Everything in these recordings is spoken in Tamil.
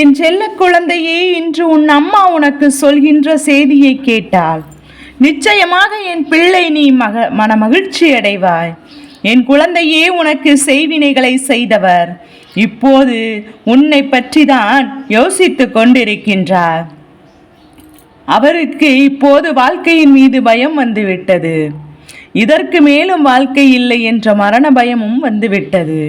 என் செல்ல குழந்தையே இன்று உன் அம்மா உனக்கு சொல்கின்ற செய்தியை கேட்டால் நிச்சயமாக என் பிள்ளை நீ மக மனமகிழ்ச்சி அடைவாய். என் குழந்தையே உனக்கு செய்வினைகளை செய்தவர். இப்போது உன்னை பற்றி தான் யோசித்து கொண்டிருக்கின்றார். அவருக்கு இப்போது வாழ்க்கையின் மீது பயம் வந்துவிட்டது. இதற்கு மேலும் வாழ்க்கை இல்லை என்ற மரண பயமும் வந்துவிட்டது.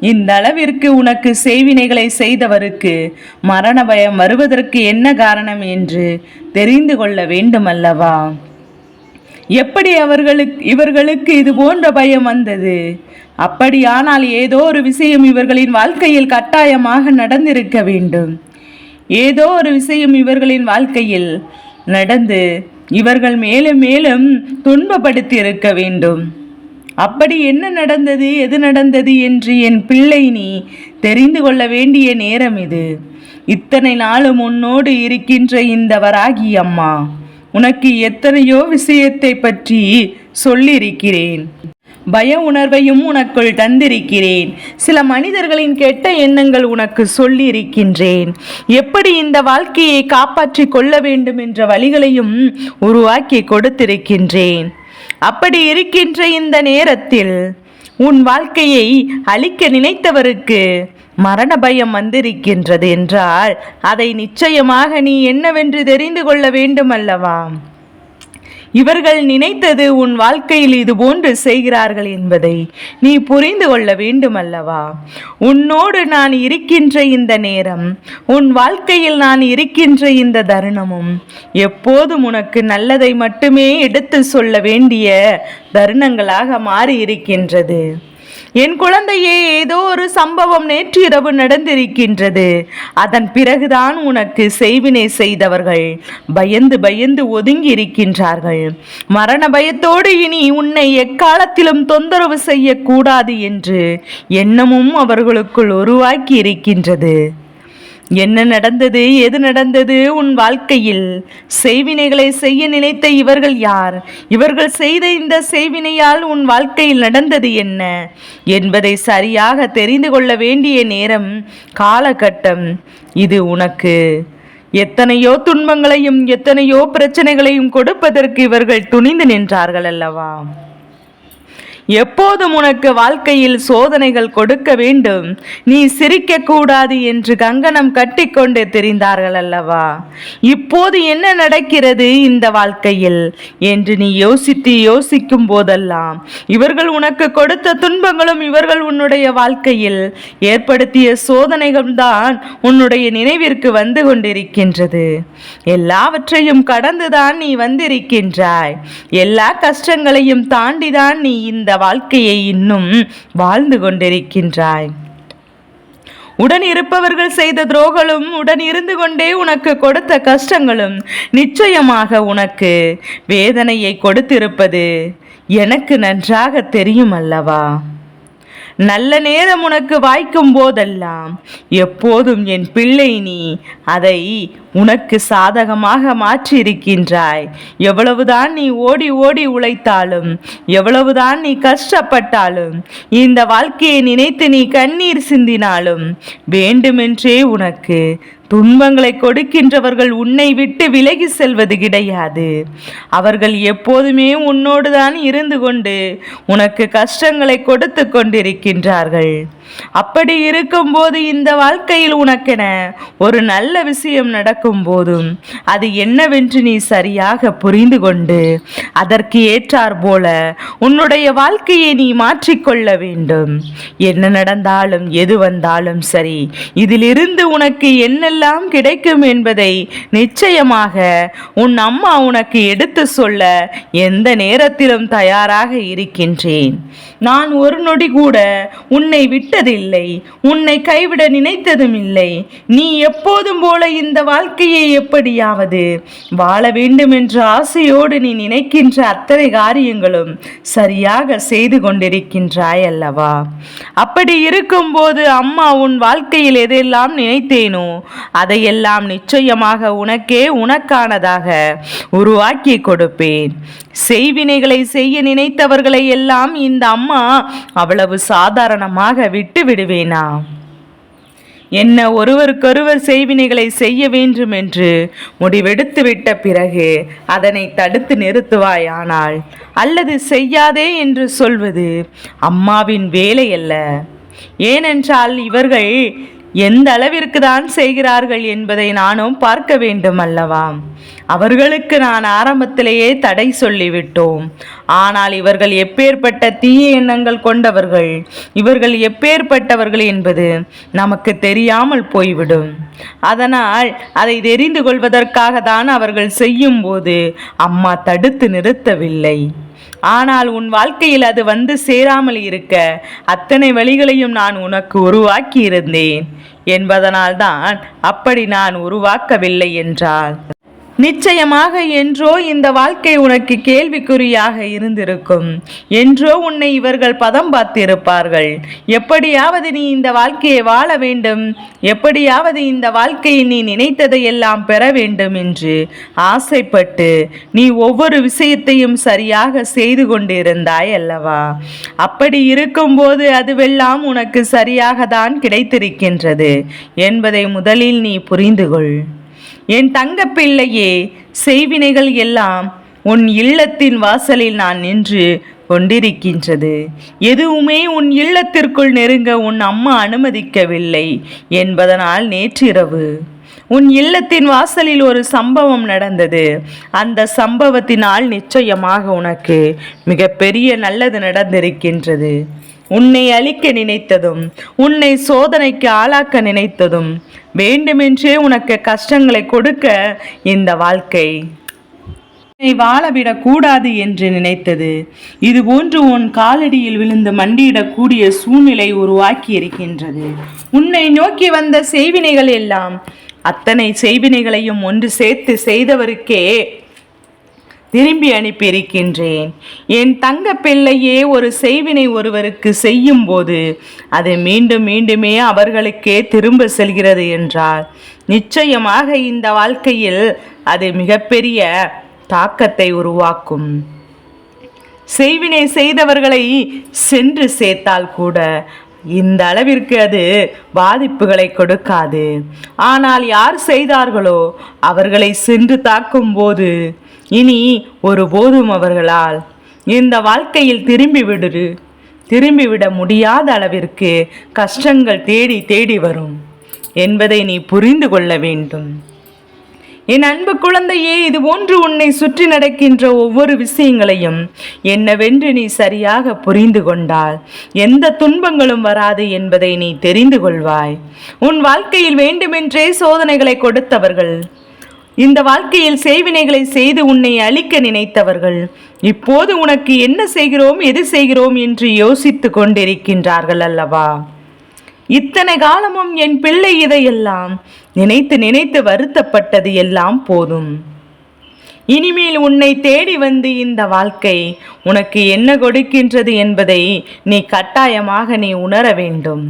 இந்த அளவிற்கு உனக்கு செய்வினைகளை செய்தவருக்கு மரண பயம் வருவதற்கு என்ன காரணம் என்று தெரிந்து கொள்ள வேண்டுமல்லவா? எப்படி அவர்களுக்கு இவர்களுக்கு இது போன்ற பயம் வந்தது? அப்படியானால் ஏதோ ஒரு விஷயம் இவர்களின் வாழ்க்கையில் கட்டாயமாக நடந்திருக்க வேண்டும். ஏதோ ஒரு விஷயம் இவர்களின் வாழ்க்கையில் நடந்து இவர்கள் மேலும் மேலும் துன்பப்படுத்தி இருக்க வேண்டும். அப்படி என்ன நடந்தது எது நடந்தது என்று என் பிள்ளை நீ தெரிந்து கொள்ள வேண்டிய நேரம் இது. இத்தனை நாளும் உன்னோடு இருக்கின்ற இந்த வராகி அம்மா உனக்கு எத்தனையோ விஷயத்தை பற்றி சொல்லியிருக்கிறேன் பய உணர்வையும் உனக்குள் தந்திருக்கிறேன். சில மனிதர்களின் கெட்ட எண்ணங்கள் உனக்கு சொல்லியிருக்கின்றேன் எப்படி இந்த வாழ்க்கையை காப்பாற்றி கொள்ள வேண்டும் என்ற வழிகளையும் உருவாக்கி கொடுத்திருக்கின்றேன். அப்படி இருக்கின்ற இந்த நேரத்தில் உன் வாழ்க்கையை அழிக்க நினைத்தவருக்கு மரண பயம் வந்திருக்கின்றது என்றால் அதை நிச்சயமாக நீ என்னவென்று தெரிந்து கொள்ள வேண்டும் அல்லவா இவர்கள் நினைத்தது உன் வாழ்க்கையில் இது போன்று செய்கிறார்கள் என்பதை நீ புரிந்து கொள்ள வேண்டும் அல்லவா உன்னோடு நான் இருக்கின்ற இந்த நேரம் உன் வாழ்க்கையில் நான் இருக்கின்ற இந்த தருணமும் எப்போதும் உனக்கு நல்லதை மட்டுமே எடுத்து சொல்ல வேண்டிய தருணங்களாக மாறி இருக்கின்றது என் குழந்தையே ஏதோ ஒரு சம்பவம் நேற்று இரவு நடந்திருக்கின்றது. அதன் பிறகுதான் உனக்கு செய்வினை செய்தவர்கள் பயந்து பயந்து ஒதுங்கி இருக்கின்றார்கள் மரண பயத்தோடு இனி உன்னை எக்காலத்திலும் தொந்தரவு செய்யக்கூடாது என்று எண்ணமும் அவர்களுக்குள் உருவாக்கி இருக்கின்றது என்ன நடந்தது எது நடந்தது உன் வாழ்க்கையில்? செய்வினைகளை செய்ய நினைத்த இவர்கள் யார்? இவர்கள் செய்த இந்த செய்வினையால் உன் வாழ்க்கையில் நடந்தது என்ன? என்பதை சரியாக தெரிந்து கொள்ள வேண்டிய நேரம் காலகட்டம். இது உனக்கு. எத்தனையோ துன்பங்களையும் எத்தனையோ பிரச்சனைகளையும் கொடுப்பதற்கு இவர்கள் துணிந்து நின்றார்கள் அல்லவா? எப்போதும் உனக்கு வாழ்க்கையில் சோதனைகள் கொடுக்க வேண்டும். நீ சிரிக்க கூடாது என்று கங்கணம் கட்டிக்கொண்டு தெரிந்தார்கள் அல்லவா? இப்போது என்ன நடக்கிறது இந்த வாழ்க்கையில்? என்று நீ யோசித்து யோசிக்கும் போதெல்லாம் இவர்கள் உனக்கு கொடுத்த துன்பங்களும் இவர்கள் உன்னுடைய வாழ்க்கையில் ஏற்படுத்திய சோதனைகள் தான் உன்னுடைய நினைவிற்கு வந்து கொண்டிருக்கின்றது. எல்லாவற்றையும் கடந்துதான் நீ வந்திருக்கின்றாய். எல்லா கஷ்டங்களையும் தாண்டிதான் நீ இந்த வாழ்க்கையை இன்னும் வாழ்ந்து கொண்டிருக்கின்றாய். உடன் இருப்பவர்கள் செய்த துரோகங்களும் உடன் இருந்து கொண்டே உனக்கு கொடுத்த கஷ்டங்களும் நிச்சயமாக உனக்கு வேதனையை கொடுத்திருப்பது எனக்கு நன்றாக தெரியும் அல்லவா? நல்ல நேரம் உனக்கு வாய்க்கும் போதெல்லாம். எப்போதும் என் பிள்ளை நீ அதை உனக்கு சாதகமாக மாற்றியிருக்கின்றாய். எவ்வளவுதான் நீ ஓடி ஓடி உழைத்தாலும் எவ்வளவுதான் நீ கஷ்டப்பட்டாலும் இந்த வாழ்க்கையை நினைத்து நீ கண்ணீர் சிந்தினாலும் வேண்டுமென்றே உனக்கு துன்பங்களை கொடுக்கின்றவர்கள் உன்னை விட்டு விலகி செல்வது கிடையாது. அவர்கள் எப்போதுமே உன்னோடு தான் இருந்து கொண்டு உனக்கு கஷ்டங்களை கொடுத்து கொண்டிருக்கின்றார்கள். அப்படி இருக்கும்போது இந்த வாழ்க்கையில் உனக்கென ஒரு நல்ல விஷயம் நடக்கும் போதும் அது என்னவென்று நீ சரியாக புரிந்து கொண்டு அதற்கு ஏற்றார் போல உன்னுடைய வாழ்க்கையை நீ மாற்றிக்கொள்ள வேண்டும். என்ன நடந்தாலும் எது வந்தாலும் சரி இதிலிருந்து உனக்கு என்ன என்னெல்லாம் கிடைக்கும் என்பதை நிச்சயமாக உன் அம்மா உனக்கு எடுத்து சொல்ல எந்த நேரத்திலும் தயாராக இருக்கின்றேன். நான் ஒரு நொடி கூட உன்னை விட்டதில்லை உன்னை கைவிட நினைத்ததும் இல்லை. நீ எப்போதும் போல இந்த வாழ்க்கையை எப்படியாவது வாழ வேண்டும் என்ற ஆசையோடு நீ நினைக்கின்ற அத்தனை காரியங்களும் சரியாக செய்து கொண்டிருக்கின்றாய் அல்லவா அப்படி இருக்கும்போது அம்மா உன் வாழ்க்கையில் எதையெல்லாம் நினைத்தேனோ அதையெல்லாம் நிச்சயமாக உனக்கே உனக்கானதாக உருவாக்கி கொடுப்பேன். செய்வினைகளை செய்ய நினைத்தவர்களை எல்லாம் இந்த அம்மா அவ்வளவு சாதாரணமாக விட்டு விடுவேனா? என்ன ஒருவருக்கொருவர் செய்வினைகளை செய்ய வேண்டும் என்று முடிவெடுத்து விட்ட பிறகு அதனை தடுத்து நிறுத்துவாயானால்? அல்லது செய்யாதே என்று சொல்வது அம்மாவின் வேலை அல்ல ஏனென்றால் இவர்கள் எந்த அளவிற்கு தான் செய்கிறார்கள் என்பதை நானும் பார்க்க வேண்டும் அல்லவா? அவர்களுக்கு நான் ஆரம்பத்திலேயே தடை சொல்லிவிட்டோம். ஆனால் இவர்கள் எப்பேற்பட்ட தீய எண்ணங்கள் கொண்டவர்கள் இவர்கள் எப்பேற்பட்டவர்கள் என்பது நமக்கு தெரியாமல் போய்விடும். அதனால் அதை தெரிந்து கொள்வதற்காக தான் அவர்கள் செய்யும்போது அம்மா தடுத்து நிறுத்தவில்லை. ஆனால் உன் வாழ்க்கையில் அது வந்து சேராமல் இருக்க அத்தனை வழிகளையும் நான் உனக்கு உருவாக்கி இருந்தேன் என்பதனால்தான் அப்படி நான் உருவாக்கவில்லை என்றாள். நிச்சயமாக என்றோ இந்த வாழ்க்கை உனக்கு கேள்விக்குறியாக இருந்திருக்கும். என்றோ உன்னை இவர்கள் பதம் பார்த்திருப்பார்கள். எப்படியாவது நீ இந்த வாழ்க்கையை வாழ வேண்டும். எப்படியாவது இந்த வாழ்க்கையை நீ நினைத்ததை எல்லாம் பெற வேண்டும் என்று ஆசைப்பட்டு நீ ஒவ்வொரு விஷயத்தையும் சரியாக செய்து கொண்டிருந்தாய் அல்லவா? அப்படி இருக்கும்போது அதுவெல்லாம் உனக்கு சரியாக தான் கிடைத்திருக்கின்றது என்பதை முதலில் நீ புரிந்துகொள். என் தங்க பிள்ளையே செய்வினைகள் எல்லாம் உன் இல்லத்தின் வாசலில் நான் நின்று கொண்டிருக்கின்றது. எதுவுமே உன் இல்லத்திற்குள் நெருங்க உன் அம்மா அனுமதிக்கவில்லை என்பதனால் நேற்றிரவு உன் இல்லத்தின் வாசலில் ஒரு சம்பவம் நடந்தது. அந்த சம்பவத்தினால் நிச்சயமாக உனக்கு மிகப்பெரிய நல்லது நடந்திருக்கின்றது. உன்னை அழிக்க நினைத்ததும் உன்னை சோதனைக்கு ஆளாக்க நினைத்ததும் வேண்டுமென்றே உனக்கு கஷ்டங்களை கொடுக்க இந்த வாழ்க்கை. உன்னை வாழவிடக் என்று நினைத்தது. இது போன்று உன் காலடியில் விழுந்து மண்டியிடக்கூடிய சூழ்நிலை உருவாக்கி இருக்கின்றது உன்னை நோக்கி வந்த செய்வினைகள் எல்லாம் அத்தனை செய்வினைகளையும் ஒன்று சேர்த்து செய்தவருக்கே திரும்பி அனுப்பியிருக்கின்றேன். என் தங்க பிள்ளையே ஒரு செய்வினை ஒருவருக்கு செய்யும் போது அது மீண்டும் மீண்டுமே அவர்களுக்கே திரும்ப செல்கிறது என்றால் நிச்சயமாக இந்த வாழ்க்கையில் அது மிகப்பெரிய தாக்கத்தை உருவாக்கும். செய்வினை செய்தவர்களை சென்று சேர்த்தால் கூட இந்த அளவிற்கு அது பாதிப்புகளை கொடுக்காது. ஆனால் யார் செய்தார்களோ அவர்களை சென்று தாக்கும்போது இனி ஒருபோதும் அவர்களால் இந்த வாழ்க்கையில் திரும்பி விடு திரும்பிவிட முடியாத அளவிற்கு கஷ்டங்கள் தேடி தேடி வரும் என்பதை நீ புரிந்து கொள்ள வேண்டும். என் அன்பு குழந்தையே இது போன்று உன்னை சுற்றி நடக்கின்ற ஒவ்வொரு விஷயங்களையும் என்னவென்று நீ சரியாக புரிந்து கொண்டால் எந்த துன்பங்களும் வராது என்பதை நீ தெரிந்து கொள்வாய். உன் வாழ்க்கையில் வேண்டுமென்றே சோதனைகளை கொடுத்தவர்கள் இந்த வாழ்க்கையில் செய்வினைகளை செய்து உன்னை அழிக்க நினைத்தவர்கள் இப்போது உனக்கு என்ன செய்கிறோம் எது செய்கிறோம் என்று யோசித்து கொண்டிருக்கின்றார்கள் அல்லவா? இத்தனை காலமும் என் பிள்ளை இதையெல்லாம் நினைத்து நினைத்து வருத்தப்பட்டது எல்லாம் போதும். இனிமேல் உன்னை தேடி வந்து இந்த வாழ்க்கை உனக்கு என்ன கொடுக்கின்றது என்பதை நீ கட்டாயமாக நீ உணர வேண்டும்.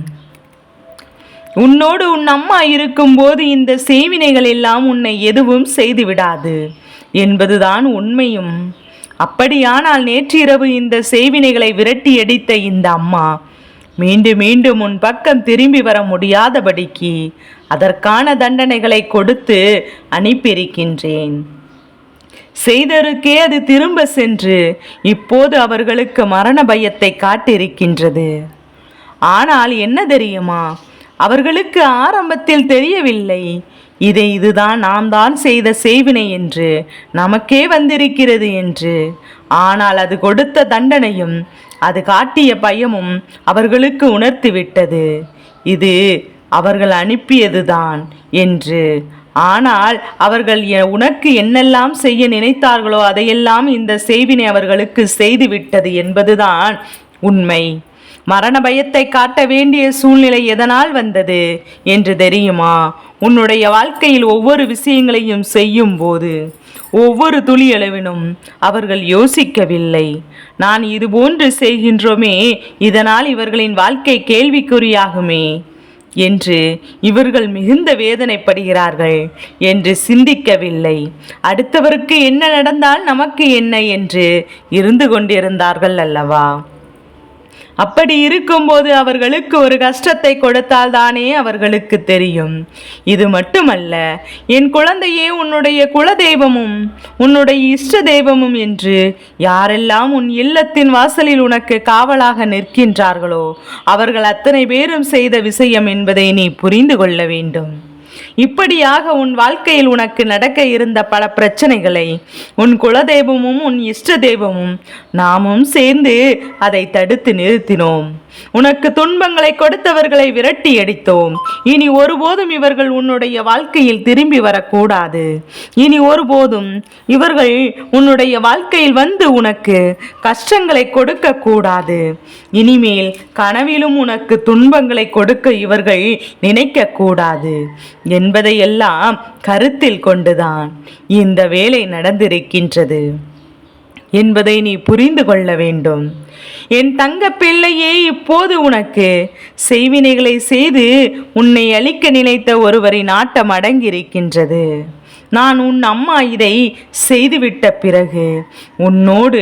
உன்னோடு உன் அம்மா இருக்கும்போது இந்த செய்வினைகள் எல்லாம் உன்னை எதுவும் செய்துவிடாது என்பதுதான் உண்மையும். அப்படியானால் நேற்றிரவு இந்த செய்வினைகளை விரட்டி அடித்த இந்த அம்மா மீண்டும் மீண்டும் உன் பக்கம் திரும்பி வர முடியாதபடிக்கு அதற்கான தண்டனைகளை கொடுத்து அனுப்பியிருக்கின்றேன். செய்தருக்கே அது திரும்ப சென்று இப்போது அவர்களுக்கு மரண பயத்தை காட்டியிருக்கின்றது. ஆனால் என்ன தெரியுமா? அவர்களுக்கு ஆரம்பத்தில் தெரியவில்லை. இதை இதுதான் நாம் தான் செய்த செய்வினை என்று நமக்கே வந்திருக்கிறது என்று. ஆனால் அது கொடுத்த தண்டனையும் அது காட்டிய பயமும் அவர்களுக்கு உணர்த்திவிட்டது. இது அவர்கள் அனுப்பியதுதான் என்று. ஆனால் அவர்கள் எ- உனக்கு என்னெல்லாம் செய்ய நினைத்தார்களோ அதையெல்லாம் இந்த செய்வினை அவர்களுக்கு செய்துவிட்டது என்பதுதான் உண்மை. மரண பயத்தை காட்ட வேண்டிய சூழ்நிலை எதனால் வந்தது என்று தெரியுமா? உன்னுடைய வாழ்க்கையில் ஒவ்வொரு விஷயங்களையும் செய்யும் போது ஒவ்வொரு துளி அளவினும் அவர்கள் யோசிக்கவில்லை. நான் இதுபோன்று செய்கின்றோமே இதனால் இவர்களின் வாழ்க்கை கேள்விக்குறியாகுமே என்று இவர்கள் மிகுந்த வேதனைப்படுகிறார்கள் என்று சிந்திக்கவில்லை. அடுத்தவருக்கு என்ன நடந்தால் நமக்கு என்ன என்று இருந்து கொண்டிருந்தார்கள் அல்லவா? அப்படி இருக்கும்போது அவர்களுக்கு ஒரு கஷ்டத்தை கொடுத்தால் தானே அவர்களுக்கு தெரியும். இது மட்டுமல்ல என் குழந்தையே உன்னுடைய குலதெய்வமும் உன்னுடைய இஷ்ட தெய்வமும் என்று யாரெல்லாம் உன் இல்லத்தின் வாசலில் உனக்கு காவலாக நிற்கின்றார்களோ அவர்கள் அத்தனை பேரும் செய்த விஷயம் என்பதை நீ புரிந்து கொள்ள வேண்டும். இப்படியாக உன் வாழ்க்கையில் உனக்கு நடக்க இருந்த பல பிரச்சனைகளை உன் குலதெய்வமும் உன் இஷ்ட தெய்வமும் நாமும் சேர்ந்து அதை தடுத்து நிறுத்தினோம். உனக்கு துன்பங்களை கொடுத்தவர்களை விரட்டி அடித்தோம். இனி ஒருபோதும் இவர்கள் உன்னுடைய வாழ்க்கையில் திரும்பி வரக்கூடாது. இனி ஒருபோதும் இவர்கள் உன்னுடைய வாழ்க்கையில் வந்து உனக்கு கஷ்டங்களை கொடுக்க கூடாது இனிமேல் கனவிலும் உனக்கு துன்பங்களை கொடுக்க இவர்கள் நினைக்க கூடாது என்பதையெல்லாம் கருத்தில் கொண்டுதான் இந்த வேலை நடந்திருக்கின்றது. என்பதை நீ புரிந்து கொள்ள வேண்டும். என் தங்க பிள்ளையே இப்போது உனக்கு செய்வினைகளை செய்து உன்னை அழிக்க நினைத்த ஒருவரின் ஆட்டம் அடங்கியிருக்கின்றது. நான் உன் அம்மா இதை செய்துவிட்ட பிறகு உன்னோடு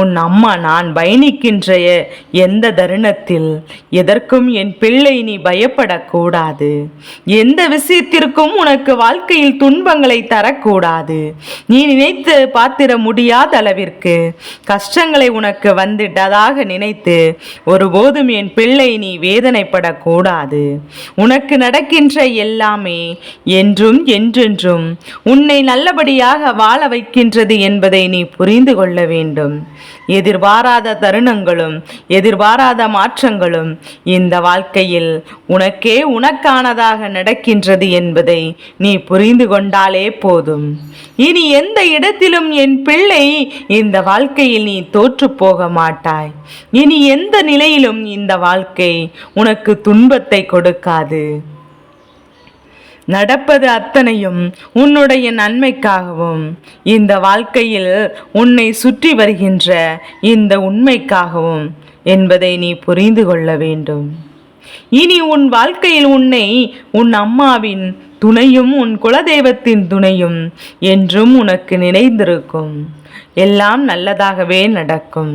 உன் அம்மா நான் பயணிக்கின்ற எந்த தருணத்தில்? எதற்கும் என் பிள்ளை நீ பயப்படக்கூடாது. எந்த விஷயத்திற்கும் உனக்கு வாழ்க்கையில் துன்பங்களை தரக்கூடாது. நீ நினைத்து பார்த்திட முடியாத அளவிற்கு கஷ்டங்களை உனக்கு முடியாதாக நினைத்து ஒருபோதும் என் பிள்ளை நீ வேதனைப்படக்கூடாது. உனக்கு நடக்கின்ற எல்லாமே என்றும் என்றென்றும் உன்னை நல்லபடியாக வாழ வைக்கின்றது என்பதை நீ புரிந்து கொள்ள வேண்டும். எதிர்பாராத தருணங்களும் எதிர்பாராத மாற்றங்களும் இந்த வாழ்க்கையில் உனக்கே உனக்கானதாக நடக்கின்றது என்பதை நீ புரிந்து கொண்டாலே போதும். இனி எந்த இடத்திலும் என் பிள்ளை இந்த வாழ்க்கையில் நீ தோற்று போக மாட்டாய். இனி எந்த நிலையிலும் இந்த வாழ்க்கை உனக்கு துன்பத்தை கொடுக்காது. நடப்பது அத்தனையும் உன்னுடைய நன்மைக்காகவும் இந்த வாழ்க்கையில் உன்னை சுற்றி வருகின்ற இந்த உண்மைக்காகவும் என்பதை நீ புரிந்து கொள்ள வேண்டும். இனி உன் வாழ்க்கையில் உன்னை உன் அம்மாவின் துணையும் உன் குலதெய்வத்தின் துணையும் என்றும் உனக்கு நினைந்திருக்கும். எல்லாம் நல்லதாகவே நடக்கும்.